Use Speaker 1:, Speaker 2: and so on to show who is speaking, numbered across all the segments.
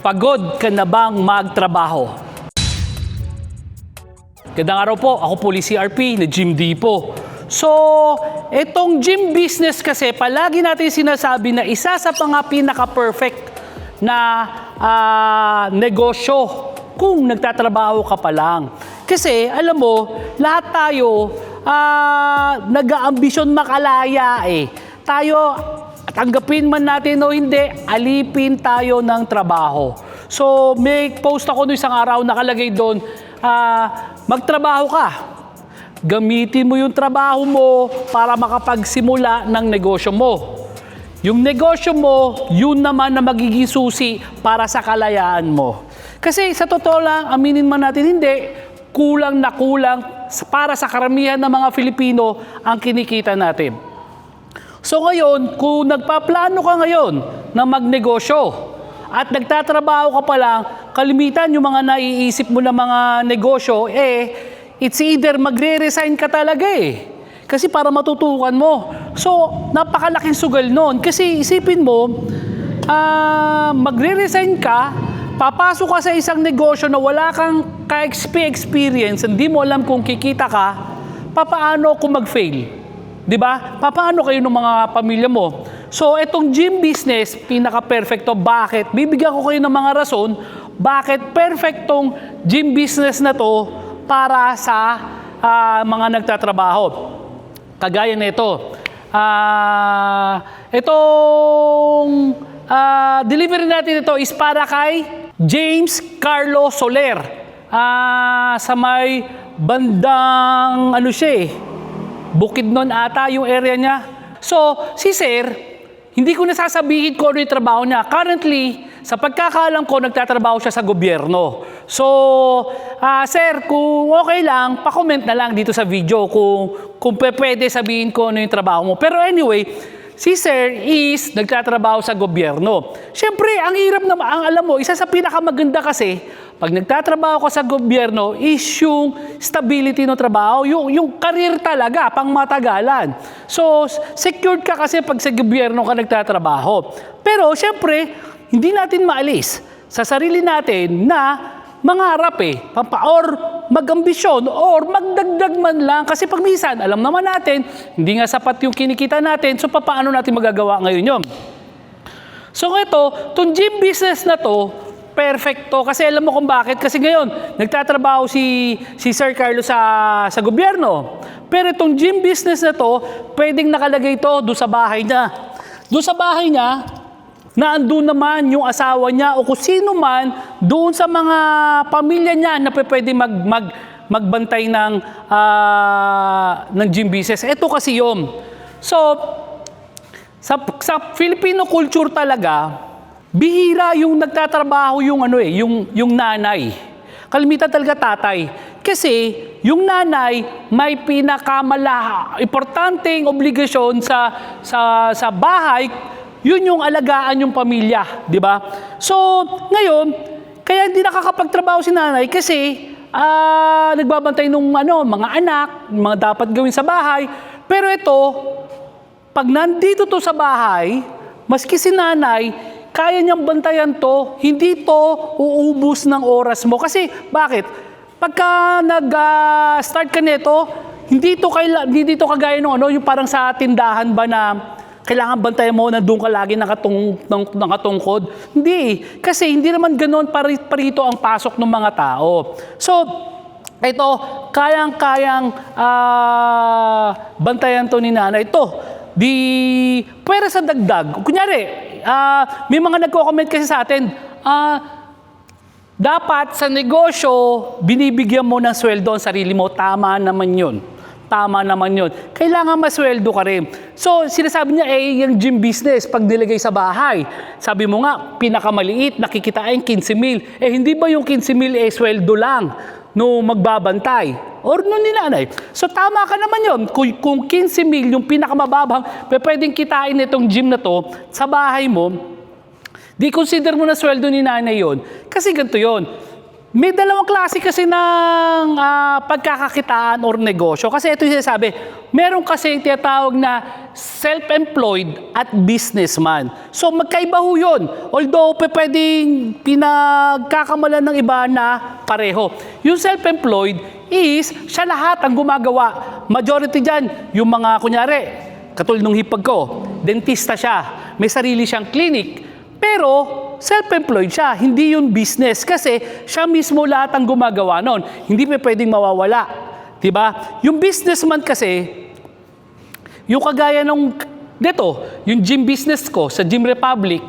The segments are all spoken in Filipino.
Speaker 1: Pagod ka na bang magtrabaho? Gandang araw po, ako po si CRP na Jim D. So, itong gym business kasi, palagi natin sinasabi na isa sa mga pinaka-perfect na ah, negosyo kung nagtatrabaho ka pa lang. Kasi, alam mo, lahat tayo ah, nag-aambisyon makalaya eh. Tayo, tanggapin man natin o hindi, alipin tayo ng trabaho. So, may post ako no isang araw, nakalagay doon, ah, magtrabaho ka. Gamitin mo yung trabaho mo para makapagsimula ng negosyo mo. Yung negosyo mo, yun naman na magiging susi para sa kalayaan mo. Kasi sa totoo lang, aminin man natin hindi, kulang na kulang para sa karamihan ng mga Filipino ang kinikita natin. So ngayon, kung nagpaplano ka ngayon na magnegosyo at nagtatrabaho ka pa lang, kalimitan yung mga naiisip mo na mga negosyo, eh, it's either magre-resign ka talaga eh. Kasi para matutukan mo. So, napakalaking sugal nun. Kasi isipin mo, ah, magre-resign ka, papasok ka sa isang negosyo na wala kang ka-XP experience, hindi mo alam kung kikita ka, papaano kung mag-fail? 'Di ba? Papaano kayo ng mga pamilya mo? So, itong gym business, pinaka-perfecto. Bakit? Bibigyan ko kayo ng mga rason bakit perfectong gym business na to para sa ah, mga nagtatrabaho. Kagaya nito. Ah, itong ah, delivery natin ito is para kay James Carlo Soler. Ah, sa may bandang ano siya eh, Bukid nun ata yung area niya. So, si Sir, hindi ko nasasabihin ko ano yung trabaho niya. Currently, sa pagkakaalam ko, nagtatrabaho siya sa gobyerno. So, ah, Sir, kung okay lang, pa-comment na lang dito sa video kung, kung pwede sabihin ko ano yung trabaho mo. Pero anyway, Si Sir is nagtatrabaho sa gobyerno. Siyempre, ang hirap na, ang alam mo, isa sa pinakamaganda kasi, pag nagtatrabaho ka sa gobyerno, is yung stability ng trabaho, yung, yung career talaga, pang matagalan. So, secured ka kasi pag sa gobyerno ka nagtatrabaho. Pero, siyempre, hindi natin maalis sa sarili natin na mangarap eh, pampa, or magambisyon, or magdagdag man lang. Kasi pag minsan, alam naman natin, hindi nga sapat yung kinikita natin, so paano natin magagawa ngayon yun? So ito, itong gym business na to, perfecto. Kasi alam mo kung bakit. Kasi ngayon, nagtatrabaho si, si Sir Carlos sa, sa gobyerno. Pero itong gym business na to, pwedeng nakalagay to doon sa bahay niya. Doon sa bahay niya, na andun naman yung asawa niya o kung sino man doon sa mga pamilya niya na pwede mag, mag, magbantay ng, ah, ng gym business. Ito kasi yun. So, sa, sa Filipino culture talaga, bihira yung nagtatrabaho yung ano eh, yung, yung nanay. Kalimitan talaga tatay. Kasi yung nanay may pinakamala importanteng obligasyon sa sa sa bahay, yun yung alagaan yung pamilya, di ba? So, ngayon, kaya hindi nakakapagtrabaho si nanay kasi ah, nagbabantay nung ano, mga anak, mga dapat gawin sa bahay. Pero ito, pag nandito to sa bahay, maski si nanay, kaya niyang bantayan to, hindi to uubos ng oras mo. Kasi, bakit? Pagka nag-start ka nito, hindi to, kaila, hindi to kagaya nung ano, yung parang sa tindahan ba na kailangan bantayan mo na doon ka lagi nakatung, nakatungkod. Hindi. Kasi hindi naman ganoon pari, parito ang pasok ng mga tao. So, ito, kayang-kayang ah, bantayan to ni nanay. Ito, di, pwera sa dagdag. Kunyari, ah, may mga nagko-comment kasi sa atin, ah, dapat sa negosyo, binibigyan mo ng sweldo ang sarili mo. Tama naman yun. Tama naman yun. Kailangan masweldo ka rin. So, sinasabi niya, eh, yung gym business, pag nilagay sa bahay, sabi mo nga, pinakamaliit, nakikitain 15 mil. Eh, hindi ba yung 15 mil, eh, sweldo lang no magbabantay? Or no nilanay. So, tama ka naman yun. Kung, kung 15 mil, yung pinakamababang, pwedeng kitain itong gym na to sa bahay mo, Di consider mo na sweldo ni nanay yon. Kasi ganito yon. May dalawang klase kasi ng ah, pagkakakitaan or negosyo. Kasi ito yung sinasabi, meron kasi tinatawag na self-employed at businessman. So magkaiba ho yun. Although pwedeng pinagkakamalan ng iba na pareho. Yung self-employed is siya lahat ang gumagawa. Majority dyan, yung mga kunyari, katulad nung hipag ko, dentista siya, may sarili siyang clinic. Pero self-employed siya, hindi yun business kasi siya mismo lahat ang gumagawa nun. Hindi pa pwedeng mawawala. 'Di ba? Yung businessman kasi, yung kagaya nung dito, yung gym business ko sa Gym Republic.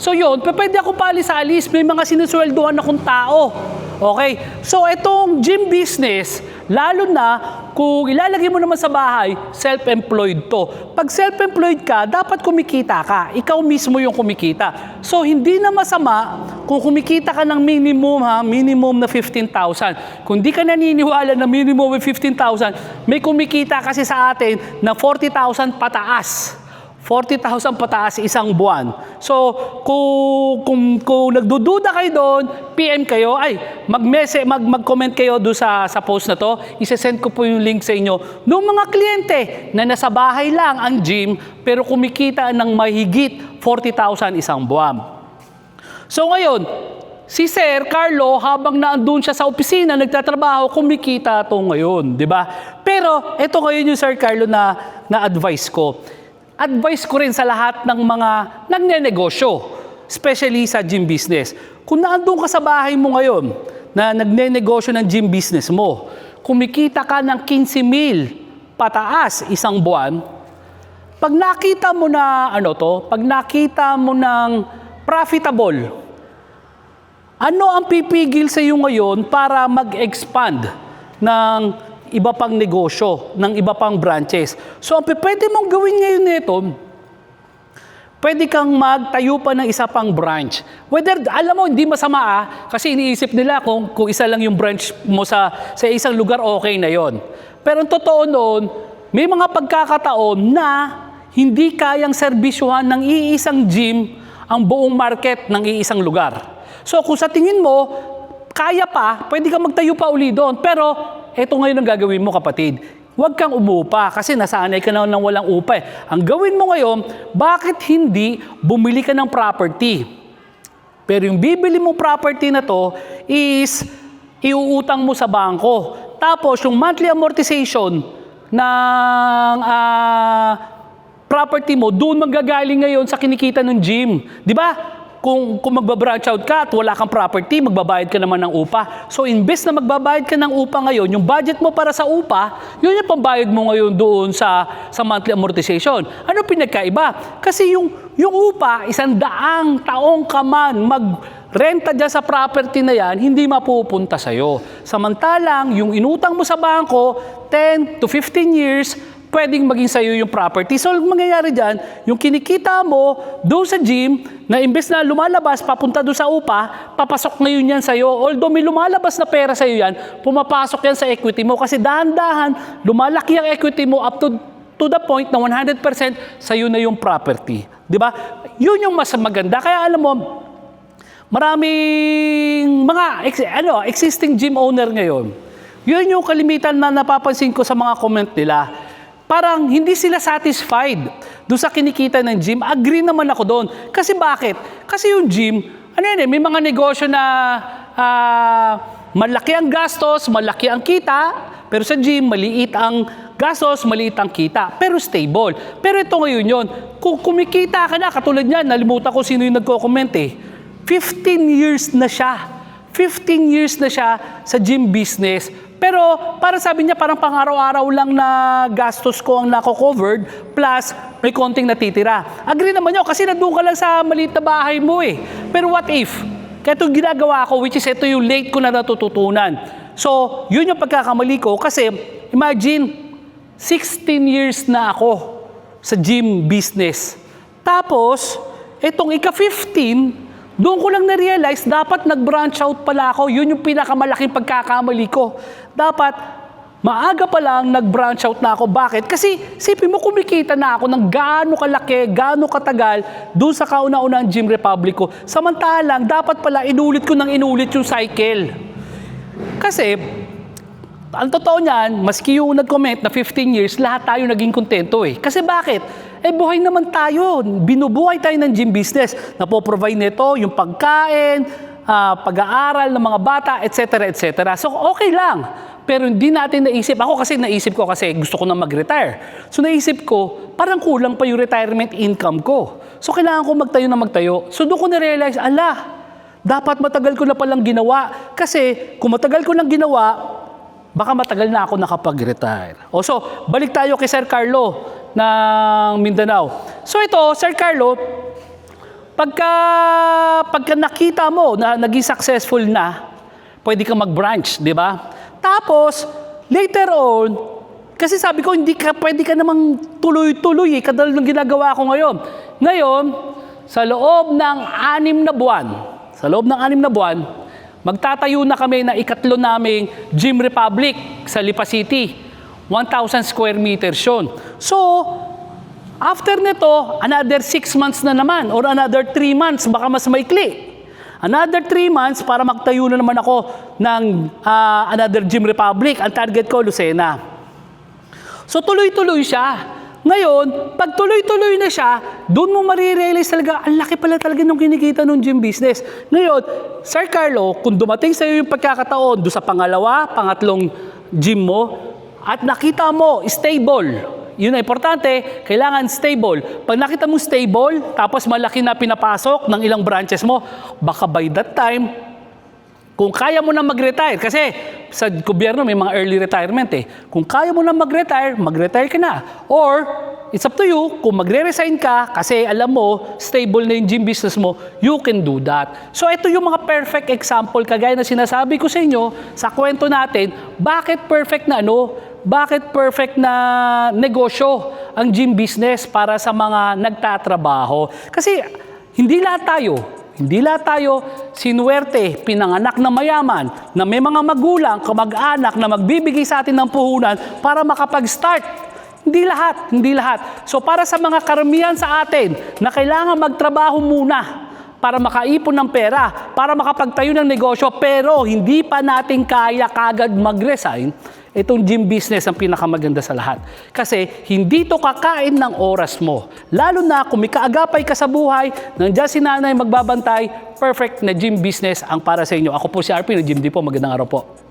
Speaker 1: So yun, pwede ako palis-alis, may mga sinusweldohan akong tao. Okay? So itong gym business, lalo na kung ilalagay mo naman sa bahay, self-employed to. Pag self-employed ka, dapat kumikita ka. Ikaw mismo yung kumikita. So hindi na masama kung kumikita ka ng minimum ha, minimum na 15,000. Kung di ka naniniwala na minimum of 15,000, may kumikita kasi sa atin na 40,000 pataas. 40,000 pataas isang buwan. So, kung, kung, kung nagdududa kayo doon, PM kayo, ay, mag-message, mag, mag-comment kayo doon sa, sa post na to. Isesend ko po yung link sa inyo. Noong mga kliyente na nasa bahay lang ang gym, pero kumikita ng mahigit 40,000 isang buwan. So ngayon, si Sir Carlo, habang naandun siya sa opisina, nagtatrabaho, kumikita to ngayon, di ba? Pero ito ngayon yung Sir Carlo na, na advice ko. Advice ko rin sa lahat ng mga nagnenegosyo, especially sa gym business. Kung naandun ka sa bahay mo ngayon, na nagnenegosyo ng gym business mo, kumikita ka ng 15 mil pataas isang buwan, pag nakita mo na ano to, pag nakita mo ng profitable, ano ang pipigil sa iyo ngayon para mag-expand ng iba pang negosyo, ng iba pang branches? So, ang pwede mong gawin ngayon nito, pwede kang magtayo pa ng isa pang branch. Whether, alam mo, hindi masama ah, kasi iniisip nila kung, kung isa lang yung branch mo sa, sa isang lugar, okay na yon. Pero ang totoo noon, may mga pagkakataon na hindi kayang serbisyuhan ng iisang gym ang buong market ng iisang lugar. So kung sa tingin mo, kaya pa, pwede kang magtayo pa uli doon. Pero eto ngayon ang gagawin mo kapatid. Huwag kang umupa kasi nasanay ka na ng walang upa. eh. Ang gawin mo ngayon, bakit hindi bumili ka ng property? Pero yung bibili mo property na to is iuutang mo sa bangko. Tapos yung monthly amortization ng ah, property mo, doon manggagaling ngayon sa kinikita ng gym. Di ba? Kung, kung magbabranch out ka at wala kang property, magbabayad ka naman ng upa. So, imbes na magbabayad ka ng upa ngayon, yung budget mo para sa upa, yun yung pambayad mo ngayon doon sa, sa monthly amortization. Ano pinagkaiba? Kasi yung, yung upa, isang daang taong ka man magrenta dyan sa property na yan, hindi mapupunta sa'yo. Samantalang, yung inutang mo sa bangko, 10 to 15 years, pwedeng maging sa'yo yung property. So, ang mangyayari dyan, yung kinikita mo doon sa gym, na imbes na lumalabas, papunta doon sa upa, papasok ngayon yan sa'yo. Although may lumalabas na pera sa'yo yan, pumapasok yan sa equity mo. Kasi dahan-dahan, lumalaki ang equity mo up to, to the point na 100% sa'yo na yung property. Di ba? Yun yung mas maganda. Kaya alam mo, maraming mga ex- ano, existing gym owner ngayon. Yun yung kalimitan na napapansin ko sa mga comment nila. Parang hindi sila satisfied doon sa kinikita ng gym. Agree naman ako doon. Kasi bakit? Kasi yung gym, ano yan eh, may mga negosyo na ah, malaki ang gastos, malaki ang kita, pero sa gym, maliit ang gastos, maliit ang kita, pero stable. Pero ito ngayon yun, kung kumikita ka na, katulad niyan, nalimutan ko sino yung nagko-comment eh, 15 years na siya. 15 years na siya sa gym business. Pero para sabi niya, parang pang-araw-araw lang na gastos ko ang nako-covered plus may konting natitira. Agree naman yun kasi nandun ka lang sa maliit na bahay mo eh. Pero what if? Kaya ito ginagawa ko, which is ito yung late ko na natututunan. So, yun yung pagkakamali ko kasi imagine, 16 years na ako sa gym business. Tapos, itong ika-15, doon ko lang na-realize, dapat nag-branch out pala ako. Yun yung pinakamalaking pagkakamali ko. Dapat, maaga pa lang nag-branch out na ako. Bakit? Kasi, sipin mo, kumikita na ako ng gaano kalaki, gaano katagal doon sa kauna-unang Gym Republic ko. Samantalang, dapat pala inulit ko ng inulit yung cycle. Kasi, ang totoo niyan, maski yung nag-comment na 15 years, lahat tayo naging kontento eh. Kasi bakit? Eh buhay naman tayo. Binubuhay tayo ng gym business. Napoprovide nito yung pagkain, ah, pag-aaral ng mga bata, etc. etc. So okay lang. Pero hindi natin naisip. Ako kasi naisip ko kasi gusto ko na mag-retire. So naisip ko, parang kulang pa yung retirement income ko. So kailangan ko magtayo na magtayo. So doon ko na-realize, ala, dapat matagal ko na palang ginawa. Kasi kung matagal ko nang ginawa, baka matagal na ako nakapag-retire. O so, balik tayo kay Sir Carlo ng Mindanao. So ito, Sir Carlo, pagka, pagka nakita mo na naging successful na, pwede kang mag-branch, di ba? Tapos, later on, kasi sabi ko, hindi ka, pwede ka namang tuloy-tuloy eh, kadal ng ginagawa ko ngayon. Ngayon, sa loob ng anim na buwan, sa loob ng anim na buwan, magtatayo na kami na ikatlo naming Gym Republic sa Lipa City. 1,000 square meters yun. So, after nito, another 6 months na naman or another 3 months, baka mas maikli. Another 3 months para magtayo na naman ako ng ah, another Gym Republic. Ang target ko, Lucena. So tuloy-tuloy siya. Ngayon, pag tuloy-tuloy na siya, doon mo marirealize talaga, ang laki pala talaga nung kinikita ng gym business. Ngayon, Sir Carlo, kung dumating sa iyo yung pagkakataon doon sa pangalawa, pangatlong gym mo, at nakita mo, stable, yun ang importante, kailangan stable. Pag nakita mo stable, tapos malaki na pinapasok ng ilang branches mo, baka by that time, kung kaya mo na mag-retire, kasi sa gobyerno may mga early retirement eh. Kung kaya mo na mag-retire, mag-retire ka na. Or, it's up to you, kung magre-resign ka, kasi alam mo, stable na yung gym business mo, you can do that. So, ito yung mga perfect example, kagaya na sinasabi ko sa inyo, sa kwento natin, bakit perfect na ano, bakit perfect na negosyo ang gym business para sa mga nagtatrabaho. Kasi, hindi lahat tayo, hindi lahat tayo sinuwerte, pinanganak na mayaman, na may mga magulang, kamag-anak na magbibigay sa atin ng puhunan para makapag-start. Hindi lahat, hindi lahat. So para sa mga karamihan sa atin na kailangan magtrabaho muna para makaipon ng pera, para makapagtayo ng negosyo, pero hindi pa natin kaya kagad mag-resign, itong gym business ang pinakamaganda sa lahat. Kasi hindi to kakain ng oras mo. Lalo na kung may kaagapay ka sa buhay, nandiyan si nanay magbabantay, perfect na gym business ang para sa inyo. Ako po si RP ng Gym Depot. Magandang araw po.